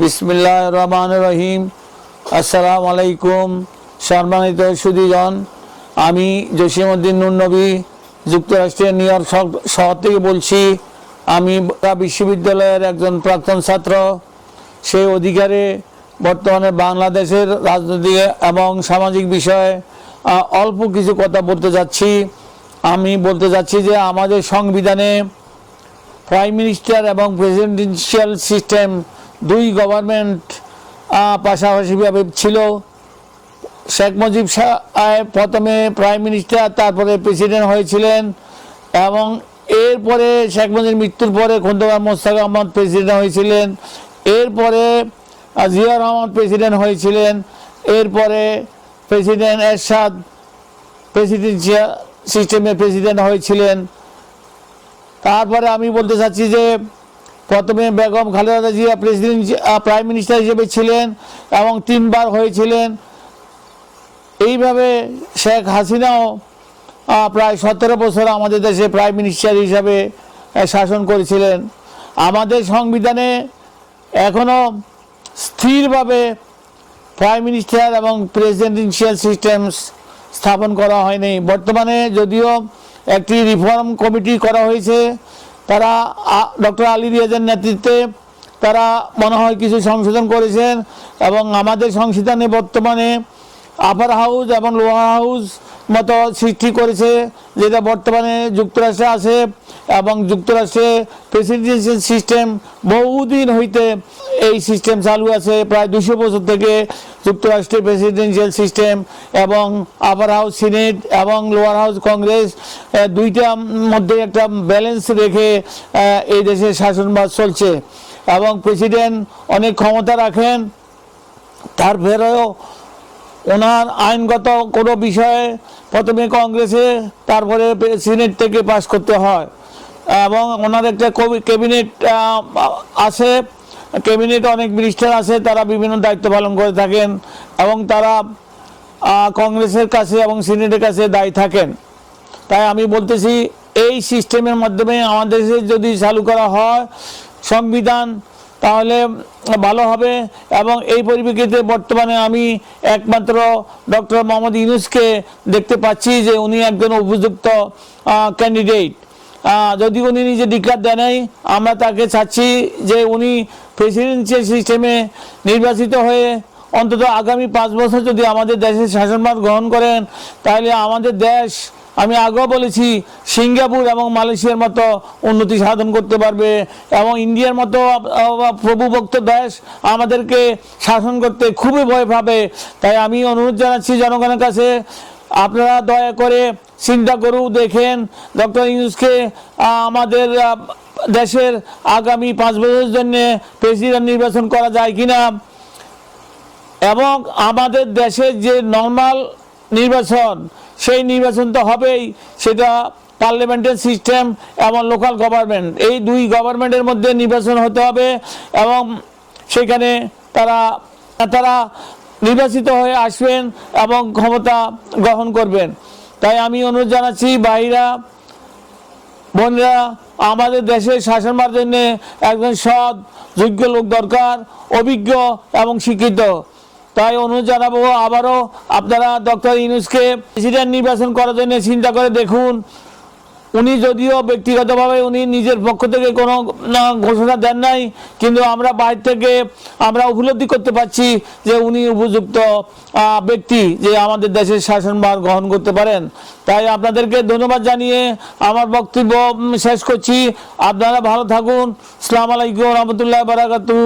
বিসমিল্লাহ রহমান রহিম। আসসালামু আলাইকুম সম্মানিত সুদীজন আমি জসিমউদ্দিন নুর নবী যুক্তরাষ্ট্রের নিউ ইয়র্ক শহর থেকে বলছি, আমি বিশ্ববিদ্যালয়ের একজন প্রাক্তন ছাত্র। সেই অধিকারে বর্তমানে বাংলাদেশের রাজনৈতিক এবং সামাজিক বিষয়ে অল্প কিছু কথা বলতে যাচ্ছি। আমি বলতে যাচ্ছি যে আমাদের সংবিধানে প্রাইম মিনিস্টার এবং প্রেসিডেন্সিয়াল সিস্টেম দুই গভর্নমেন্ট পাশাপাশিভাবে ছিল। শেখ মুজিব শাহ প্রথমে প্রাইম মিনিস্টার তারপরে প্রেসিডেন্ট হয়েছিলেন এবং এরপরে শেখ মুজিবের মৃত্যুর পরে খন্দকার মোস্তাক আহমদ প্রেসিডেন্ট হয়েছিলেন। এরপরে জিয়া রহমান প্রেসিডেন্ট হয়েছিলেন। এরপরে প্রেসিডেন্ট এরশাদ প্রেসিডেন্সিয়াল সিস্টেমের প্রেসিডেন্ট হয়েছিলেন। তারপরে আমি বলতে চাচ্ছি যে প্রথমে Begum Khaleda Zia president prime minister হিসেবে ছিলেন এবং তিনবার হয়েছিলেন। এইভাবে শেখ হাসিনাও প্রায় সতেরো বছর আমাদের দেশে প্রাইম মিনিস্টার হিসাবে শাসন করেছিলেন। আমাদের সংবিধানে এখনও স্থিরভাবে প্রাইম মিনিস্টার এবং প্রেসিডেন্সিয়াল সিস্টেম স্থাপন করা হয়নি। বর্তমানে যদিও একটি রিফর্ম কমিটি করা হয়েছে তারা ডক্টর আলী রিয়াজের নেতৃত্বে তারা মনে হয় কিছু সংশোধন করেছেন এবং আমাদের সংবিধানে বর্তমানে আপার হাউস এবং লোয়ার হাউস মতো সৃষ্টি করেছে, যেটা বর্তমানে যুক্তরাষ্ট্রে আছে। এবং যুক্তরাষ্ট্রে প্রেসিডেন্সিয়াল সিস্টেম বহুদিন হইতে এই সিস্টেম চালু আছে। প্রায় দুশো বছর থেকে যুক্তরাষ্ট্রে প্রেসিডেন্সিয়াল সিস্টেম এবং আপার হাউস সিনেট এবং লোয়ার হাউস কংগ্রেস আহ, দুইটার মধ্যে একটা ব্যালেন্স রেখে এই দেশে শাসনবাদ চলছে। এবং প্রেসিডেন্ট অনেক ক্ষমতা রাখেন তারপরেও ওনার আইনগত কোনো বিষয়ে প্রথমে কংগ্রেসে তারপরে সিনেট থেকে পাশ করতে হয়। এবং ওনার একটা ক্যাবিনেট আছে। ক্যাবিনেট অনেক মিনিস্টার আছে, তারা বিভিন্ন দায়িত্ব পালন করে থাকেন এবং তারা কংগ্রেসের কাছে এবং সিনেটের কাছে দায়ী থাকেন। তাই আমি বলতেছি, এই সিস্টেমের মাধ্যমে আমাদের দেশে যদি চালু করা হয় সংবিধান, তাহলে ভালো হবে। এবং এই পরিপ্রেক্ষিতে বর্তমানে আমি একমাত্র ডক্টর মোহাম্মদ ইউনুসকে দেখতে পাচ্ছি যে উনি একজন উপযুক্ত ক্যান্ডিডেট যদি উনি নিজে ডিক্লার দেয় নাই, আমরা তাকে চাচ্ছি যে উনি প্রেসিডেন্সিয়াল সিস্টেমে নির্বাচিত হয়ে অন্তত আগামী পাঁচ বছর যদি আমাদের দেশের শাসনভার গ্রহণ করেন, তাহলে আমাদের দেশ, আমি আগেও বলেছি, সিঙ্গাপুর এবং মালয়েশিয়ার মতো উন্নতি সাধন করতে পারবে এবং ইন্ডিয়ার মতো প্রভুভক্ত দেশ আমাদেরকে শাসন করতে খুবই ভয় পাবে। তাই আমি অনুরোধ জানাচ্ছি জনগণের কাছে, আপনারা দয়া করে চিন্তা করুন দেখেন ডক্টর ইউনুসকে আমাদের দেশের আগামী পাঁচ বছরের জন্য প্রেসিডেন্ট নির্বাচন করা যায় কিনা। এবং আমাদের দেশের যে নর্মাল নির্বাচন, সেই নির্বাচন তো হবেই। সেটা পার্লামেন্টের সিস্টেম এবং লোকাল গভর্নমেন্ট এই দুই গভর্নমেন্টের মধ্যে নির্বাচন হতে হবে এবং সেখানে তারা তারা নির্বাচিত হয়ে আসবেন এবং ক্ষমতা গ্রহণ করবেন। তাই আমি অনুরোধ জানাচ্ছি বাইরা বোনরা, আমাদের দেশের শাসনবার জন্য একজন সৎ, যোগ্য লোক দরকার, অভিজ্ঞ এবং শিক্ষিত। তাই অনুরোধ জানাব আবারও আপনারা ডক্টর ইউনুসকে প্রেসিডেন্ট নির্বাচন করার জন্য চিন্তা করে দেখুন। উনি যদিও ব্যক্তিগতভাবে উনি নিজের পক্ষ থেকে কোনো ঘোষণা দেন নাই, কিন্তু আমরা বাইরে থেকে আমরা উপলব্ধি করতে পারছি যে উনি উপযুক্ত ব্যক্তি যে আমাদের দেশের শাসনভার গ্রহণ করতে পারেন। তাই আপনাদেরকে ধন্যবাদ জানিয়ে আমার বক্তব্য শেষ করছি। আপনারা ভালো থাকুন। সালাম আলাইকুম রহমতুল্লাহ বারাকাতু